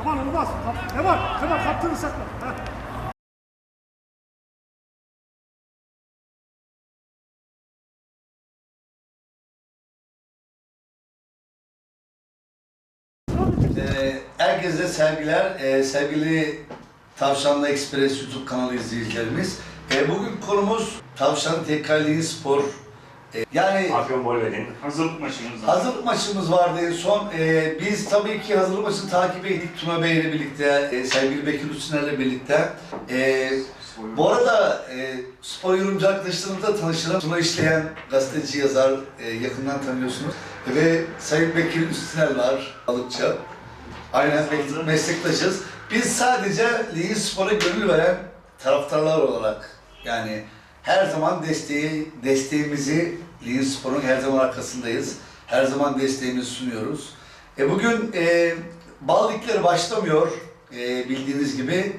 Aman olmaz. Kap- Kemal, Kemal kaptığını sakla. Ee, herkese sevgiler, Ee, sevgili Tavşanlı Express YouTube kanalı izleyicilerimiz. Ee, bugün konumuz Tavşan Tekrarlığı Spor. Ee, yani Afyon Bolved'in Hazırlık maçımız var. hazırlık maçımız vardı en son. Ee, biz tabii ki hazırlık maçını takip ettik Tuna Bey ile birlikte, e, sevgili Bekir Üstüner'le birlikte. Ee, bu arada e, spor yorumcu arkadaşlarımızla tanıştıralım. Tuna işleyen gazeteci, yazar e, yakından tanıyorsunuz. Ve Sayın Bekir Üstüner var, balıkçı. Aynen me- meslektaşız. Biz sadece Ligin Spor'a gönül veren taraftarlar olarak yani her zaman desteği, desteğimizi Ligin Spor'un her zaman arkasındayız. Her zaman desteğimizi sunuyoruz. E bugün e, bal ligleri başlamıyor e, bildiğiniz gibi.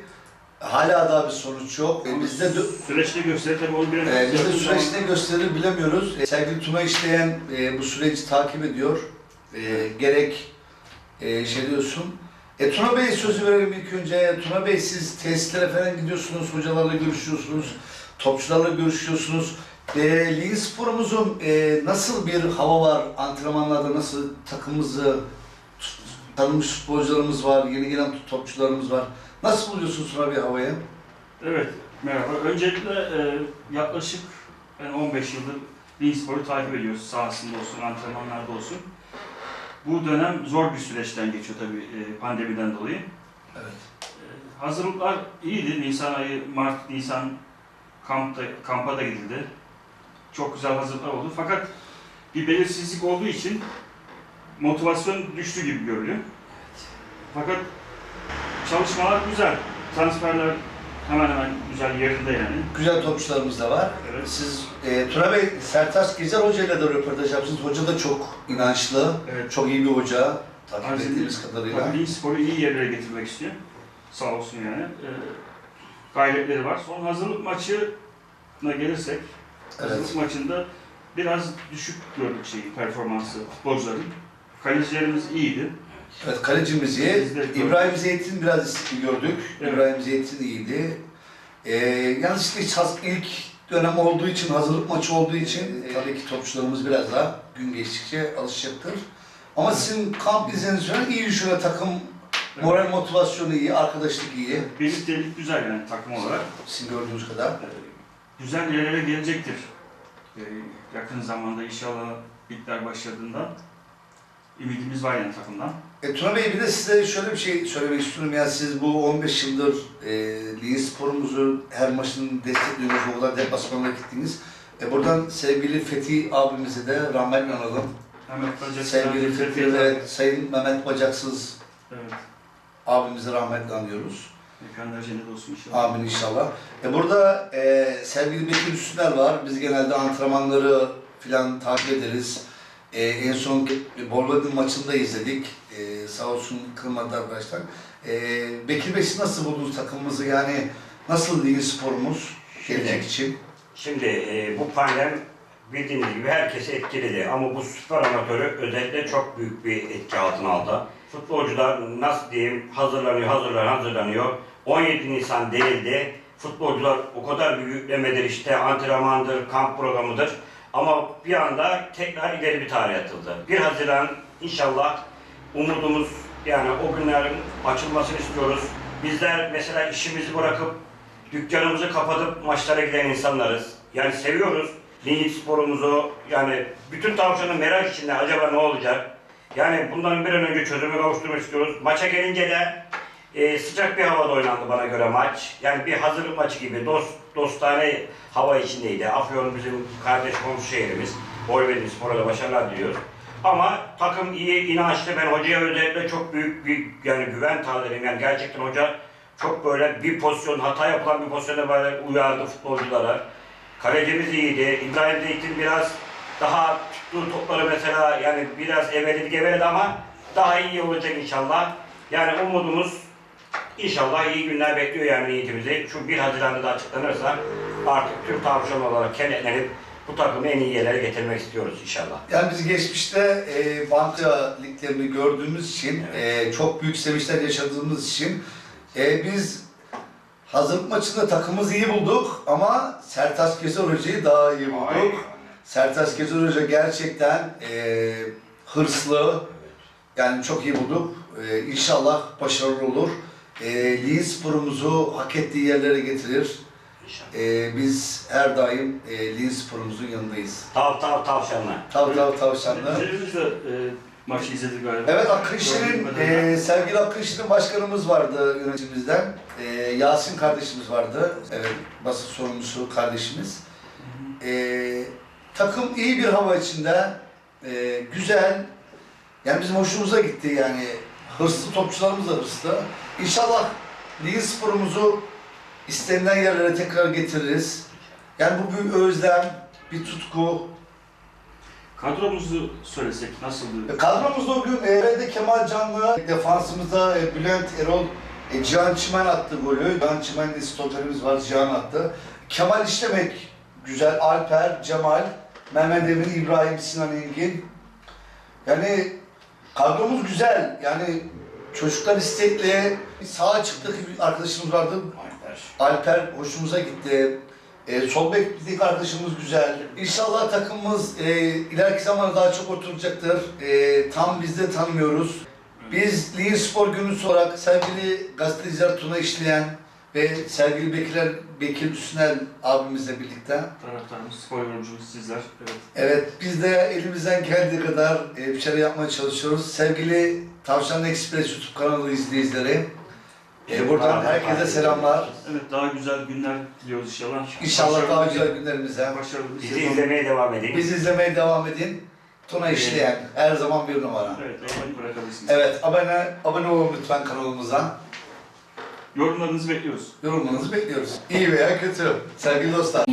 Hala daha bir sonuç yok. E, bizde dö- Süreçte gösteri tabii onu biraz ee, biz de yakın süreç zamanda- ne gösterir bilemiyoruz. Ee, sevgili Tuna işleyen e, bu süreci takip ediyor. E, gerek e, şey diyorsun. E, Tuna Bey sözü verelim ilk önce. Tuna Bey siz tesislere falan gidiyorsunuz, hocalarla görüşüyorsunuz, topçularla görüşüyorsunuz. E, Ligin sporumuzun e, nasıl bir hava var, antrenmanlarda nasıl takımımızı tanınmış futbolcularımız var, yeni gelen topçularımız var. Nasıl buluyorsunuz Tuna Bey havayı? Evet, merhaba. Öncelikle e, yaklaşık ben 15 yıldır Ligin Spor'u takip ediyoruz. Sahasında olsun, antrenmanlarda olsun. Bu dönem zor bir süreçten geçiyor tabii e, pandemiden dolayı. Evet. E, hazırlıklar iyiydi. Nisan ayı, Mart, Nisan kampta, kampa da gidildi. Çok güzel hazırlıklar oldu. Fakat bir belirsizlik olduğu için motivasyon düştü gibi görünüyor. Fakat çalışmalar güzel. Transferler hemen hemen güzel yerinde yani. Güzel topçularımız da var. Evet. Siz e, Tuna Bey, Sertaç Gezer Hoca ile de röportaj yaptınız. Hoca da çok inançlı, Evet. çok iyi bir hoca. Takip ettiğimiz kadarıyla. Tabii Spor'u iyi yerlere getirmek istiyor. Sağ olsun yani. Ee, gayretleri var. Son hazırlık maçına gelirsek, hazırlık maçında biraz düşük gördük şeyi, performansı futbolcuların. Kalecilerimiz iyiydi. Evet, kalecimiz iyi. Biz de gördük. İbrahim Zeytin biraz gördük. Evet. İbrahim Zeytin iyiydi. E, yalnız işte hiç haz- ilk dönem olduğu için, hazırlık maçı olduğu için e, tabii ki topçularımız biraz daha gün geçtikçe alışacaktır. Ama sizin kamp izlediğiniz falan iyi şöyle takım moral motivasyonu iyi, arkadaşlık iyi. Birliktelik güzel yani takım olarak. Sizin gördüğünüz kadar. Ee, güzel yerlere gelecektir. Ee, yakın zamanda inşallah ligler başladığında ümidimiz var yani takımdan. E, Tuna Bey bir de size şöyle bir şey söylemek istiyorum. Yani siz bu 15 yıldır e, Ligin sporumuzu her maçını destekliyorsunuz. O kadar deplasmana gittiniz. E, buradan sevgili Fethi abimize de rahmetle analım. Mehmet Bacak, Sevgili Fethi Fethi ve Sayın Mehmet Bacaksız Evet. Abimizi rahmetle anıyoruz. Mekanlar cennet olsun inşallah. Amin inşallah. E, burada e, sevgili Bekir Üstüner var. Biz genelde antrenmanları filan takip ederiz. E, en son Bolvadin maçını da izledik. E, sağ olsun kırmadı arkadaşlar. E, Bekir Bey siz nasıl buldunuz takımımızı? Yani nasıl ligin sporumuz gelecek için? Şimdi e, bu pandem bildiğiniz gibi herkesi etkiledi ama bu süper amatörü özellikle çok büyük bir etki altına aldı. Futbolcular nasıl diyeyim hazırlanıyor, hazırlanıyor, hazırlanıyor. 17 Nisan denildi. Futbolcular o kadar büyük yüklemedir işte antrenmandır, kamp programıdır. Ama bir anda tekrar ileri bir tarih atıldı. 1 Haziran inşallah umudumuz yani o günlerin açılmasını istiyoruz. Bizler mesela işimizi bırakıp dükkanımızı kapatıp maçlara giden insanlarız. Yani seviyoruz Ligin sporumuzu. Yani bütün tavşanın merak içinde acaba ne olacak? Yani bunların bir an önce çözüme kavuşturmak istiyoruz. Maça gelince de e, sıcak bir havada oynandı bana göre maç. Yani bir hazırlık maçı gibi dost dostane hava içindeydi. Afyon bizim kardeş komşu şehrimiz. Bolvedin Spor'a da başarılar diliyoruz. Ama takım iyi, inançlı. Ben hocaya özellikle çok büyük bir yani güven tazelim. Yani gerçekten hoca çok böyle bir pozisyon, hata yapılan bir pozisyonda böyle uyardı futbolculara. Kalecimiz iyiydi. İbrahim Zeytin biraz daha tuttuğu topları mesela yani biraz eveledi geveledi ama daha iyi olacak inşallah. Yani umudumuz inşallah iyi günler bekliyor yani niyetimizi. Şu 1 Haziran'da da açıklanırsa artık tüm tavşan olarak kenetlenip bu takımı en iyi yerlere getirmek istiyoruz inşallah. Yani biz geçmişte e, banka liglerini gördüğümüz için, e, çok büyük sevinçler yaşadığımız için e, biz hazırlık maçında takımımızı iyi bulduk ama Sertaç Gezer Hoca'yı daha iyi bulduk. Sertaç Gezer Hoca gerçekten e, hırslı, yani çok iyi bulduk. E, inşallah başarılı olur. E, Ligin sporumuzu hak ettiği yerlere getirir. İnşallah. E, biz her daim e, Ligin sporumuzun yanındayız. Tav tav tavşanlar. Tav tav tavşanlar. Üzerimiz de e, maçı izledik galiba. Evet kadarıyla. e, sevgili Akınşehir'in başkanımız vardı yönetimimizden. E, Yasin kardeşimiz vardı. Evet, basın sorumlusu kardeşimiz. E, takım iyi bir hava içinde. E, güzel. Yani bizim hoşumuza gitti yani. Hırslı topçularımız da hırslı. İnşallah ligin sporumuzu istenilen yerlere tekrar getiririz. Yani bu bir özlem, bir tutku, Kadromuzu söylesek nasıldı? Kadromuzda o gün e, evde Kemal Canlı, defansımızda e, Bülent Erol, e, Cihan Çimen attı golü. Cihan Çimen de stoperimiz var, Cihan attı. Kemal İşlemek güzel, Alper, Cemal, Mehmet Emin, İbrahim, Sinan Engin. Yani kadromuz güzel. Yani çocuklar istekli. Sağa çıktık bir arkadaşımız vardı. Alper hoşumuza gitti. E, sol beklik arkadaşımız güzel. İnşallah takımımız e, ileriki zamanda daha çok oturacaktır. E, tam biz de tanımıyoruz. Biz Ligin Spor Günü olarak sevgili gazeteciler Tuna İşleyen ve sevgili Bekirler, Bekir Üsnel abimizle birlikte Taraftarımız, spor yorumcumuz sizler. Evet. Evet, biz de elimizden geldiği kadar e, bir şeyler yapmaya çalışıyoruz. Sevgili Tavşan Express YouTube kanalı izleyicileri, e, buradan herkese selamlar. Evet daha güzel günler diliyoruz inşallah. İnşallah Başarılı daha güzel günlerimize. Başarılı bir Bizi sezon. izlemeye devam edin. Bizi izlemeye devam edin. Tuna işleyen her zaman bir numara. Evet, abone bırakabilirsiniz. Evet, abone abone olun lütfen kanalımıza. Yorumlarınızı bekliyoruz. Yorumlarınızı bekliyoruz. İyi veya kötü. Sevgili dostlar.